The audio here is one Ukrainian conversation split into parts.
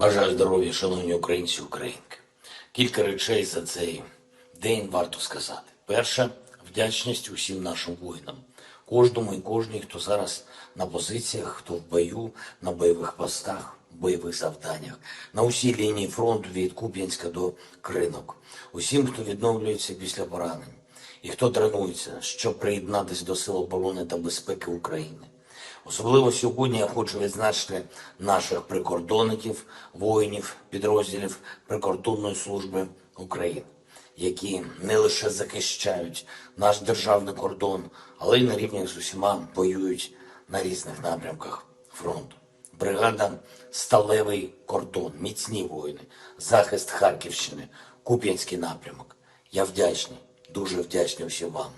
Бажаю здоров'я, шановні українці українки. Кілька речей за цей день варто сказати. Перша вдячність усім нашим воїнам, кожному і кожній, хто зараз на позиціях, хто в бою, на бойових постах, бойових завданнях, на усій лінії фронту від Куп'янська до Кринок, усім, хто відновлюється після поранень і хто тренується, щоб приєднатися до Сил оборони та безпеки України. Особливо сьогодні я хочу відзначити наших прикордонників, воїнів, підрозділів прикордонної служби України, які не лише захищають наш державний кордон, але й на рівні з усіма воюють на різних напрямках фронту. Бригада Сталевий кордон, міцні воїни, захист Харківщини, Куп'янський напрямок. Я вдячний, дуже вдячний усім вам.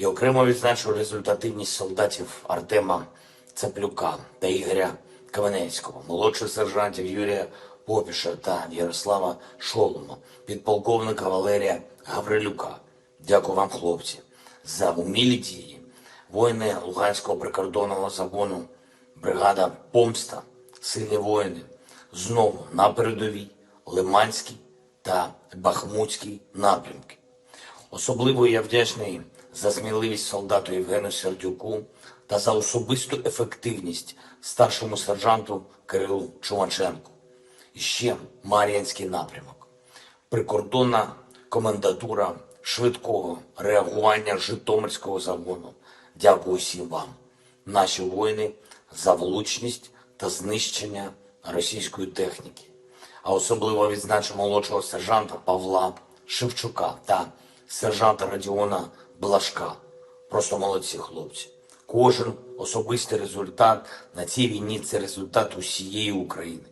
І окремо відзначу результативність солдатів Артема Цаплюка та Ігоря Кавенецького, молодших сержантів Юрія Попіша та Ярослава Шолома, підполковника Валерія Гаврилюка. Дякую вам, хлопці, за умілі дії. Воїни Луганського прикордонного загону, бригада Помста, сильні воїни, знову на передовій, Лиманський та Бахмутський напрямки. Особливо я вдячний за сміливість солдату Євгену Сердюку та за особисту ефективність старшому сержанту Кирилу Чумаченку. І ще Мар'янський напрямок. Прикордонна комендатура швидкого реагування Житомирського загону. Дякую всім вам, наші воїни, за влучність та знищення російської техніки а особливо відзначу молодшого сержанта Павла Шевчука та сержанта Радіона Блашка. Просто молодці хлопці. Кожен особистий результат на цій війні це результат усієї України.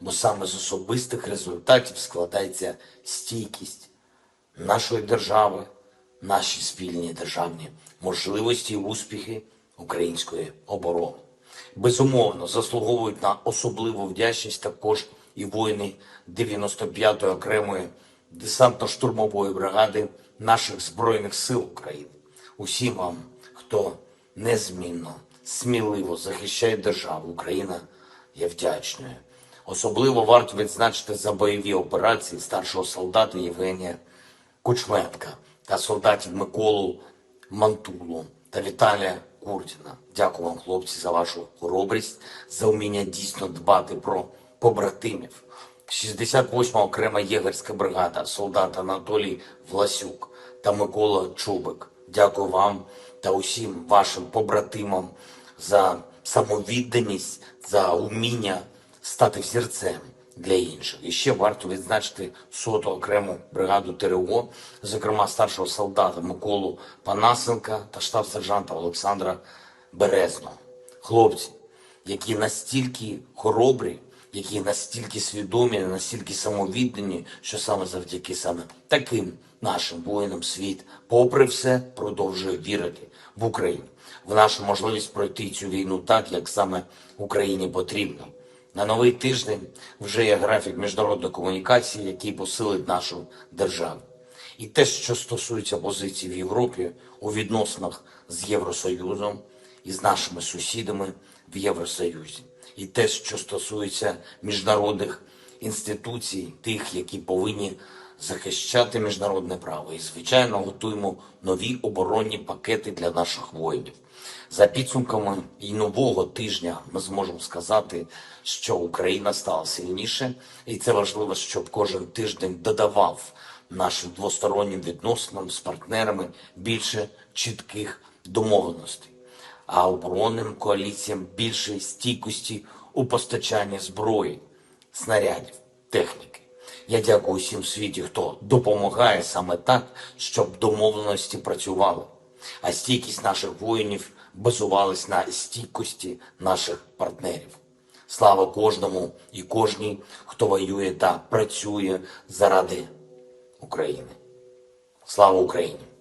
Бо саме з особистих результатів складається стійкість нашої держави, наші спільні державні можливості і успіхи української оборони. Безумовно, заслуговують на особливу вдячність також і воїни 95-ї окремої десантно-штурмової бригади наших Збройних сил України. Усім вам, хто незмінно, сміливо захищає державу, Україна є вдячною. Особливо варто відзначити за бойові операції старшого солдата Євгенія Кучменка та солдатів Миколу Мантулу та Віталія Курдіна. Дякую вам, хлопці, за вашу хоробрість, за вміння дійсно дбати про побратимів. 68-ма окрема єгерська бригада, солдат Анатолій Власюк та Микола Чубик. Дякую вам та усім вашим побратимам за самовідданість, за уміння стати взірцем для інших. І ще варто відзначити соту окрему бригаду ТРО, зокрема старшого солдата Миколу Панасенка та штаб-сержанта Олександра Березного. Хлопці, які настільки хоробрі, які настільки свідомі, настільки самовіддані, що саме завдяки саме таким нашим воїнам світ, попри все, продовжує вірити в Україну, в нашу можливість пройти цю війну так, як саме Україні потрібно. На новий тиждень вже є графік міжнародної комунікації, який посилить нашу державу. І те, що стосується позицій в Європі у відносинах з Євросоюзом і з нашими сусідами в Євросоюзі, і те, що стосується міжнародних інституцій, тих, які повинні захищати міжнародне право. І, звичайно, готуємо нові оборонні пакети для наших воїнів. За підсумками і нового тижня ми зможемо сказати, що Україна стала сильніше, і це важливо, щоб кожен тиждень додавав нашим двостороннім відносинам з партнерами більше чітких домовленостей, а оборонним коаліціям більше стійкості у постачанні зброї, снарядів, техніки. Я дякую всім в світі, хто допомагає саме так, щоб домовленості працювали, а стійкість наших воїнів базувалась на стійкості наших партнерів. Слава кожному і кожній, хто воює та працює заради України. Слава Україні!